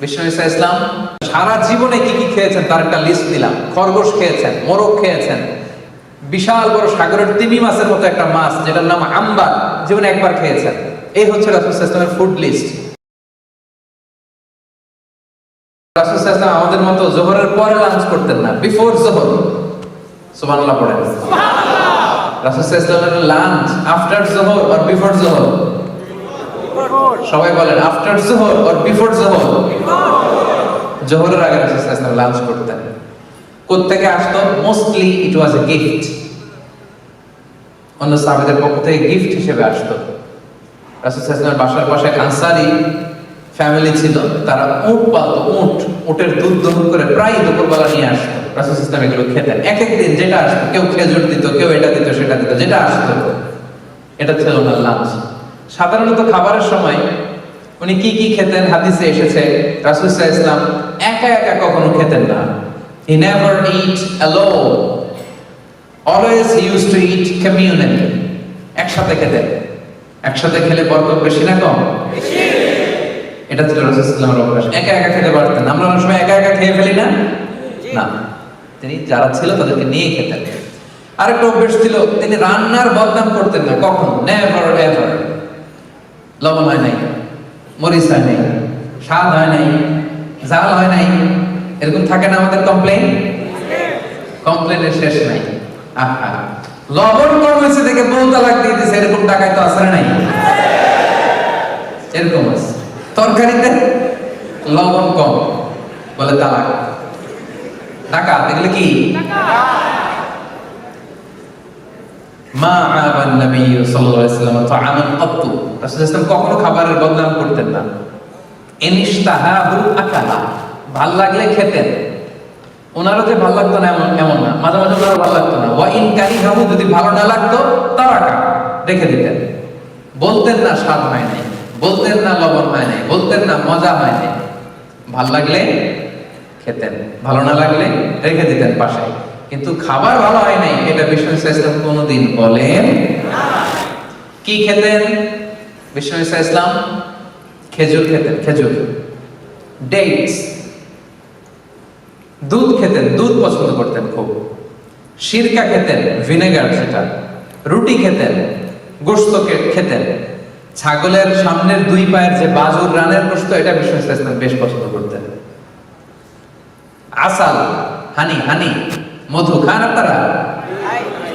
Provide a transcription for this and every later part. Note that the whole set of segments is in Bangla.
বিষ্ণু ইসা ইসলাম সারা জীবনে কি কি খেয়েছেন তার একটা লিস্ট দিলাম খরগোশ খেয়েছেন মোরগ খেয়েছেন বিশাল বড় সাগরের তিমি মাছের মতো একটা মাছ যেটার নাম আম্বার জীবনে একবার খেয়েছেন। এই হচ্ছে রাসুল ইসলামের ফুড লিস্ট রাসুল ইসলাম আমাদের মতো জোহরের পরে লাঞ্চ করতেন না বিফোর জোহর। সুবহানাল্লাহ পড়েন। রাসুল ইসলামের লাঞ্চ আফটার জোহর আর বিফোর জোহর। সবাই বলেন আফটার জোহর আর বিফোর জোহর জোহরের আগে রাসূল সাল্লাল্লাহু আলাইহি লাঞ্চ করতেন। কোত্থেকে আসতো? Mostly it was a gift অন্য সাহাবীদের পক্ষ থেকে গিফট হিসেবে আসতো। রাসূল সাল্লাল্লাহু বাসার পাশে আনসারী ফ্যামিলি ছিল। তারা উট পালতো, উট, উটের দুধ দহন করে প্রায় দুপুরবেলা নিয়ে আসতো। রাসূল সাল্লাল্লাহু এগুলো খেতেন। এক এক দিন যেটা আসতো, কেউ খেজুর দিত, কেউ এটা দিত, সেটা দিত, যেটা আসতো। এটা ছিল ওনার লাঞ্চ সাধারণত খাবারের সময় উনি কি কি খেতেন? হাদিসে এসেছে আলাইহি ইসলাম একা একা কখনো খেতেন না। He never eat alone always use to eat communally একসাথে খেতেন। একসাথে খেলে বরকত বেশি না কম? এটা ছিল আলাইহি অভ্যাস। একা একা খেতে পারতেন আমরা অনেক সময় একা একা খেয়ে ফেলি না? না। তিনি যারা ছিল তাদেরকে নিয়ে খেতেন। আরেকটা অভ্যেস ছিল, তিনি রান্নার বদনাম করতেন না, কখন নেভার এভার লবণ হয় নাই, মরিচ হয় নাই, স্বাদ হয় নাই জাল হয় নাই, এরকম থাকে না আমাদের কমপ্লেন কমপ্লেনের শেষ নাই। আহা, লবণ কম হয়েছে দেখে বউ তালাক দিয়ে এরকম টাকায় তো আসলে নাই? এরকম আছে। তরকারিতে লবণ কম, বলে তালাক। টাকা দেখলে কি? মা আবান নবী সাল্লাল্লাহু কখনো খাবারের বদনাম করতেন না। ভালো লাগলে খেতেন। ওনারও যে ভালো লাগতো না এমন এমন না। মাঝে মাঝে ওনারও ভালো লাগতো না। ওয়া ইন কারিহাহু, যদি ভালো না লাগতো, তারাকা, রেখে দিতেন। বলতেন না স্বাদ হয় নাই। বলতেন না লবণ হয় নাই। বলতেন না মজা হয় নাই। ভালো লাগলে খেতেন। ভালো না লাগলে রেখে দিতেন পাশে। কিন্তু খাবার ভালো হয় নাই, এটা বিষ্ণু ইসলাম কোনোদিন বলেন। কি খেতেন? বিষ্ণু ইসলাম খেজুর খেতেন, খেজুর। ডেটস দুধ খেতেন, দুধ পছন্দ করতেন খুব। সিরকা খেতেন, ভিনেগার সেটা। রুটি খেতেন, গোস্ত খেতেন। ছাগলের সামনের দুই পায়ের যে বাজুর রানের গোস্ত, এটা বিষ্ণু ইসলাম বেশ পছন্দ করতেন। আসাল, হানি হানি। মধু খান আপনারা?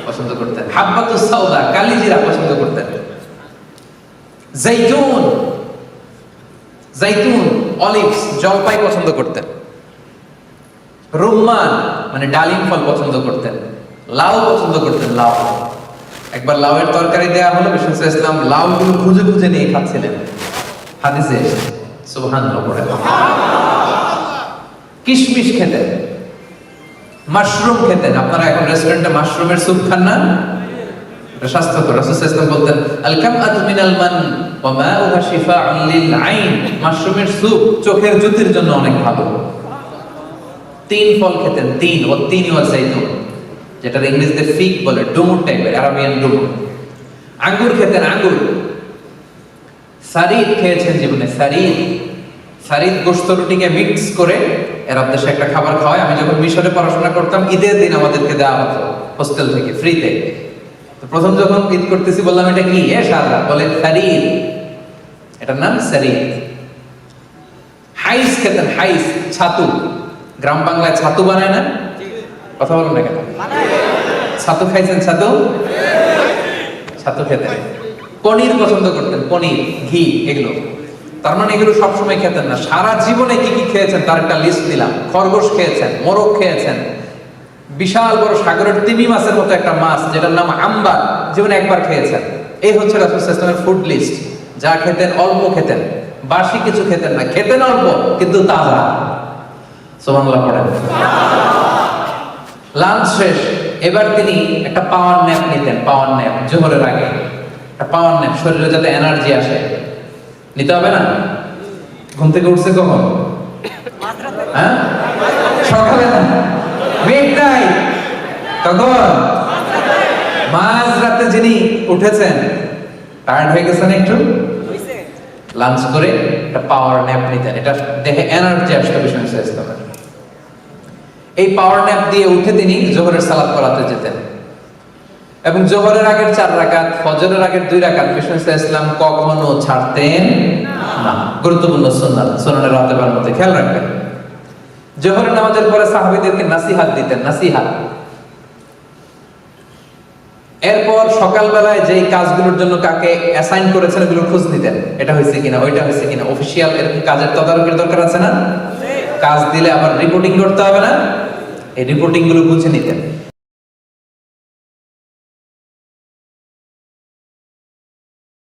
পছন্দ করতেন। হাব্বাতু সাউদা কালিজিরা পছন্দ করতেন। জাইতুন জাইতুন, অলিভস, জলপাই পছন্দ করতেন। রুম্মান মানে ডালিম ফল পছন্দ করতেন। লাউ পছন্দ করতেন, লাউ। একবার লাউয়ের তরকারি দেয়া হলো, বিষ্ণু ইসলাম লাউ গুলো খুঁজে খুঁজে নিয়ে খাচ্ছিলেন। হাদিসে সুবহানাল্লাহ, পড়ে। কিশমিশ খেতেন। মাশরুম খেতেন। আপনারা এখন রেস্টুরেন্টে মাশরুমের স্যুপ খান না? স্বাস্থ্যকর। রাসূল সাল্লাল্লাহু বলতেন আল কামআতু মিনাল মান ওয়া মাউহা শিফাউন লিল আইন মাশরুমের স্যুপ চোখের জ্যোতির জন্য অনেক ভালো। তিন ফল খেতেন, তিন। ও তিন ওয়া জাইতুন যেটা ইংরেজিতে ফিগ বলে, ডুমুর টাইপের আরাবিয়ান ডুমুর। আঙ্গুর খেতেন, আঙ্গুর। সারিদ খেয়েছেন জীবনে, সারিদ। সারিদ গোস্ত রুটিকে মিক্স করে এরব দেশে একটা খাবার খাওয়ায়। আমি যখন মিশরে পড়াশোনা করতাম, ঈদের দিন আমাদেরকে দেওয়া হতো হোস্টেল থেকে ফ্রিতে তো প্রথম যখন ঈদ করতেছি, বললাম, এটা কি? এ সাদা বলে সারিদ এটার নাম সারিদ হাইস খেতেন, হাইস, ছাতু। গ্রাম বাংলায় ছাতু বানায় না? কথা বলেন না কেন? ছাতু খাইছেন ছাতু? ছাতু খেতেন। পনির পছন্দ করতেন, পনির, ঘি, এগুলো। তার মানে এগুলো সবসময় খেতেন না। সারা জীবনে কি কি খেয়েছেন তার একটা লিস্ট দিলাম। খরগোশ খেয়েছেন, মোরগ খেয়েছেন। বিশাল বড় সাগরের তিমি মাছের মতো একটা মাছ, যেটার নাম আম্বার, জীবনে একবার খেয়েছেন। এই হচ্ছে রাসুল ইসলামের ফুড লিস্ট যা খেতেন অল্প খেতেন, বাসি কিছু খেতেন না। খেতেন অল্প, কিন্তু তাজা। সোমানুল্লাহ পড়েন। লাঞ্চ শেষ। এবার তিনি একটা পাওয়ার ন্যাপ নিতেন পাওয়ার ন্যাপ জোহরের আগে। একটা পাওয়ার ন্যাপ শরীরে যাতে এনার্জি আসে। নিতে হবে না? ঘুম থেকে উঠছে কখন? হ্যাঁ? সকালে না? মিড নাইট কখন মাঝ রাতে যিনি উঠেছেন টায়ার্ড হয়ে গেছেন একটু? লাঞ্চ করে একটা পাওয়ার ন্যাপ নিতেন। এটা দেখে এনার্জি আসতো ইসলামের। এই পাওয়ার ন্যাপ দিয়ে উঠে তিনি জোহরের সালাদ করাতে যেতেন। এবং জোহরের আগের চার রাকাত, ফজরের আগের দুই রাকাত ইসলাম কখনো ছাড়তেন না। গুরুত্বপূর্ণ মধ্যে খেয়াল রাখবেন। জোহরের নামাজের পরে নাসিহাত দিতেন, নাসিহাত। এরপর সকালবেলায় যেই কাজগুলোর জন্য কাকে অ্যাসাইন করেছেন খোঁজ নিতেন। এটা হয়েছে কিনা, ওইটা হয়েছে কিনা অফিসিয়াল এরকম কাজের তদারকির দরকার আছে না? কাজ দিলে আবার রিপোর্টিং করতে হবে না? এই রিপোর্টিংগুলো বুঝে নিতেন।